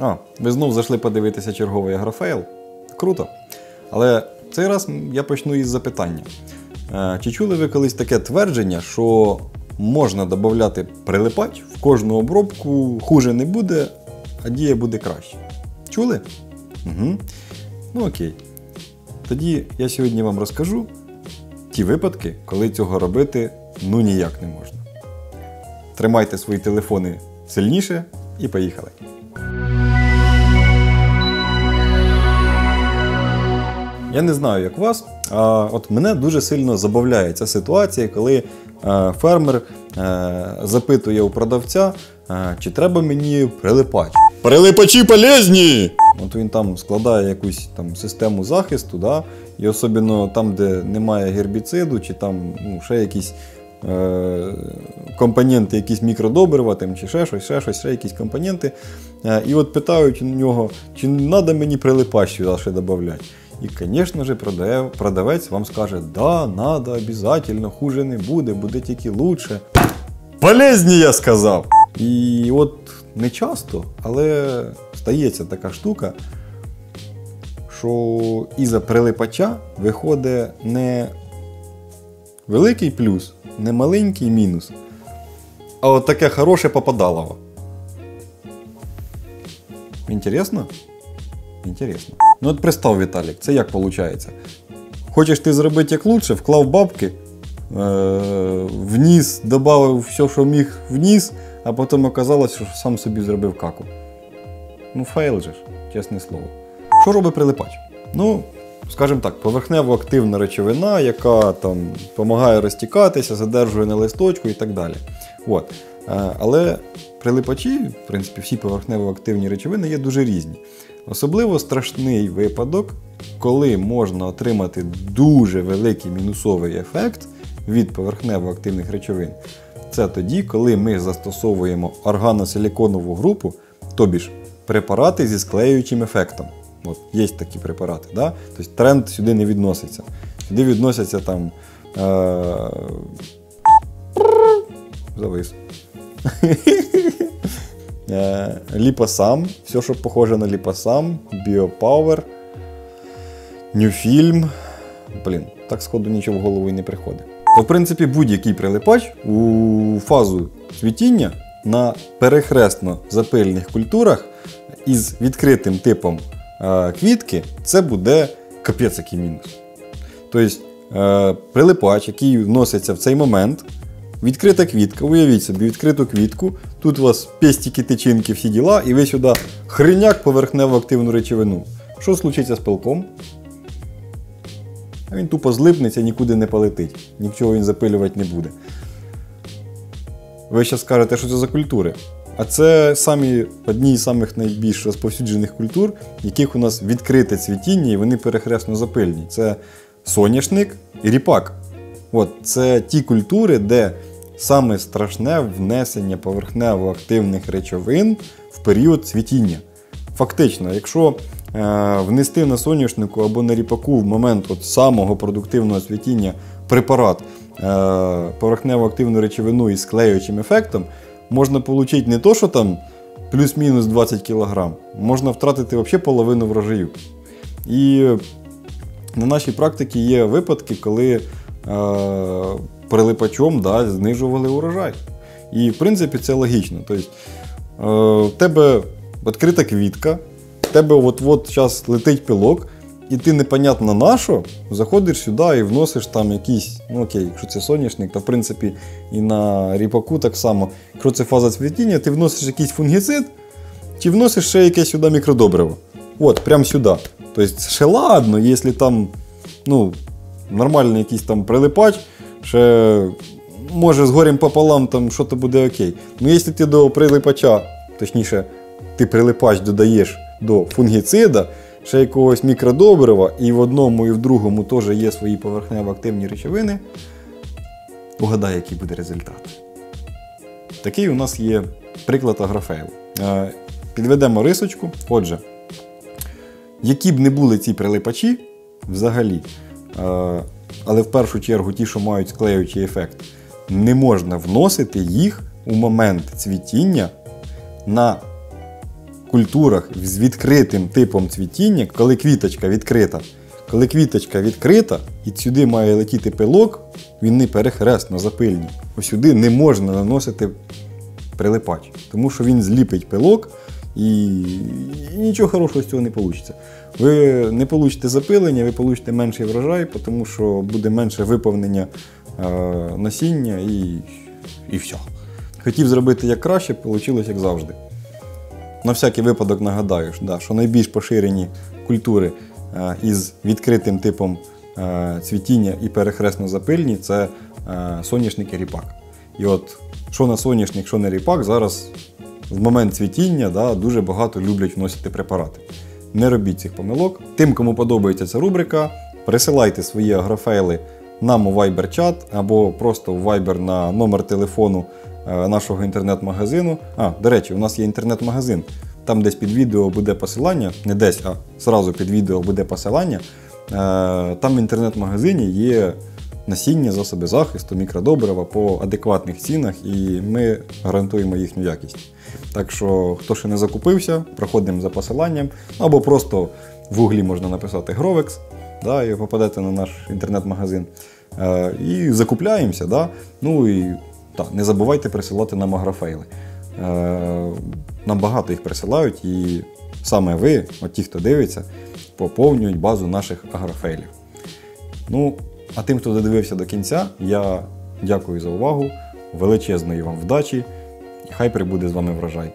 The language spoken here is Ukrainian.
А, ви знов зайшли подивитися черговий агрофейл. Круто. Але цей раз я почну із запитання. Е, Чи чули ви колись таке твердження, що можна додати прилипач в кожну обробку хуже не буде, а дія буде краще? Чули? Угу. Ну окей. Тоді я сьогодні вам розкажу ті випадки, коли цього робити ну ніяк не можна. Тримайте свої телефони сильніше і поїхали. Я не знаю, як вас, а от мене дуже сильно забавляє ця ситуація, коли е, фермер е, запитує у продавця, е, чи треба мені прилипач. Прилипачі полезні! От він там складає якусь там систему захисту, да? і особливо там, де немає гербіциду, чи там ну, ще якісь е, компоненти, якісь мікродобрива, там, чи ще щось, ще щось, ще якісь компоненти. Е, і от питають у нього, чи треба мені прилипач сюди ще додати. І, звісно ж, продав, продавець вам скаже, да, надо, обов'язково, хуже не буде, буде тільки лучше. Полезні, я сказав. І от не часто, але стається така штука, що із-за прилипача виходить не великий плюс, не маленький мінус, а от таке хороше попадалово. Інтересно? Інтересно. Ну от представ, Віталік, це як виходить? Хочеш ти зробити як лучше, вклав бабки, е- вніс, додав все, що міг вніс, а потім оказалось, що сам собі зробив каку. Ну, фейл же ж, чесне слово. Що робить прилипач? Ну, скажімо так, поверхнево активна речовина, яка там допомагає розтікатися, задержує на листочку і так далі. От. Е, Але прилипачі, в принципі, всі поверхнево активні речовини є дуже різні. Особливо страшний випадок, коли можна отримати дуже великий мінусовий ефект від поверхнево активних речовин. Це тоді, коли ми застосовуємо органосиліконову групу, тобі ж препарати зі склеюючим ефектом. От, Є такі препарати. Да? Тобто тренд сюди не відноситься. Сюди відносяться там. Е- Завис. Е, Ліпосам, все, що похоже на ліпосам, Біопауер, Нюфільм. Блін, так сходу нічого в голову і не приходить. В принципі, будь-який прилипач у фазу цвітіння на перехресно запильних культурах із відкритим типом е, квітки, це буде капець який мінус. Тобто, е, прилипач, який вноситься в цей момент, Відкрита квітка, уявіть собі, відкриту квітку. Тут у вас пестики, тичинки, всі діла, і ви сюди хриняк поверхнево активну речовину. Що случиться з пилком? А він тупо злипнеться, нікуди не полетить. Нічого він запилювати не буде. Ви зараз скажете, що це за культури. А це самі одні з самих найбільш розповсюджених культур, яких у нас відкрите цвітіння, і вони перехресно запильні. Це соняшник і ріпак. От, Це ті культури, де саме страшне внесення поверхнево активних речовин в період цвітіння. Фактично, якщо е, внести на соняшнику або на ріпаку в момент от самого продуктивного цвітіння препарат е, поверхнево активну речовину із склеюючим ефектом, можна отримати не то, що там плюс-мінус 20 кг, можна втратити взагалі половину врожаю. І на нашій практиці є випадки, коли Е, прилипачом да, знижували урожай. І, в принципі, це логічно. Тобто, в тебе відкрита квітка, в тебе от-от зараз летить пилок, і ти непонятно на що заходиш сюди і вносиш там якийсь, ну окей, якщо це соняшник, то в принципі і на ріпаку так само. Якщо це фаза цвітіння, ти вносиш якийсь фунгіцид, чи вносиш ще якесь сюди мікродобриво. От, прямо сюди. Тобто, ще ладно, якщо там ну, нормальний якийсь там прилипач, ще може з горем пополам там що-то буде окей. Ну якщо ти до прилипача, точніше, ти прилипач додаєш до фунгіцида, ще якогось мікродобрива, і в одному і в другому теж є свої поверхнево активні речовини, угадай, який буде результат. Такий у нас є приклад агрофейлу. Е, підведемо рисочку. Отже, які б не були ці прилипачі взагалі, Е, але в першу чергу ті, що мають склеюючий ефект, не можна вносити їх у момент цвітіння на культурах з відкритим типом цвітіння, коли квіточка відкрита, коли квіточка відкрита і сюди має летіти пилок, він не перехресно запильні. Ось сюди не можна наносити прилипач, тому що він зліпить пилок і, і нічого хорошого з цього не вийде. Ви не получите запилення, ви получите менший врожай, тому що буде менше виповнення е, насіння і, і все. Хотів зробити як краще, вийшло як завжди. На всякий випадок нагадаю, що, найбільш поширені культури е, із відкритим типом е, цвітіння і перехресно запильні це соняшник і ріпак. І от що на соняшник, що на ріпак, зараз в момент цвітіння да, дуже багато люблять вносити препарати. Не робіть цих помилок. Тим, кому подобається ця рубрика, присилайте свої агрофейли нам у Viber-чат або просто в Viber на номер телефону е, нашого інтернет-магазину. А, до речі, у нас є інтернет-магазин. Там десь під відео буде посилання, не десь, а зразу під відео буде посилання. Е, Там в інтернет-магазині є насіння, засоби захисту, мікродобрива по адекватних цінах, і ми гарантуємо їхню якість. Так що, хто ще не закупився, проходимо за посиланням, або просто в гуглі можна написати Grovex, да, і попадете на наш інтернет-магазин. Е, і закупляємося. Да? Ну і та, не забувайте присилати нам агрофейли. Е, нам багато їх присилають, і саме ви, от ті, хто дивиться, поповнюють базу наших агрофейлів. Ну, а тим, хто додивився до кінця, я дякую за увагу, величезної вам вдачі, і хай прибуде з вами врожай.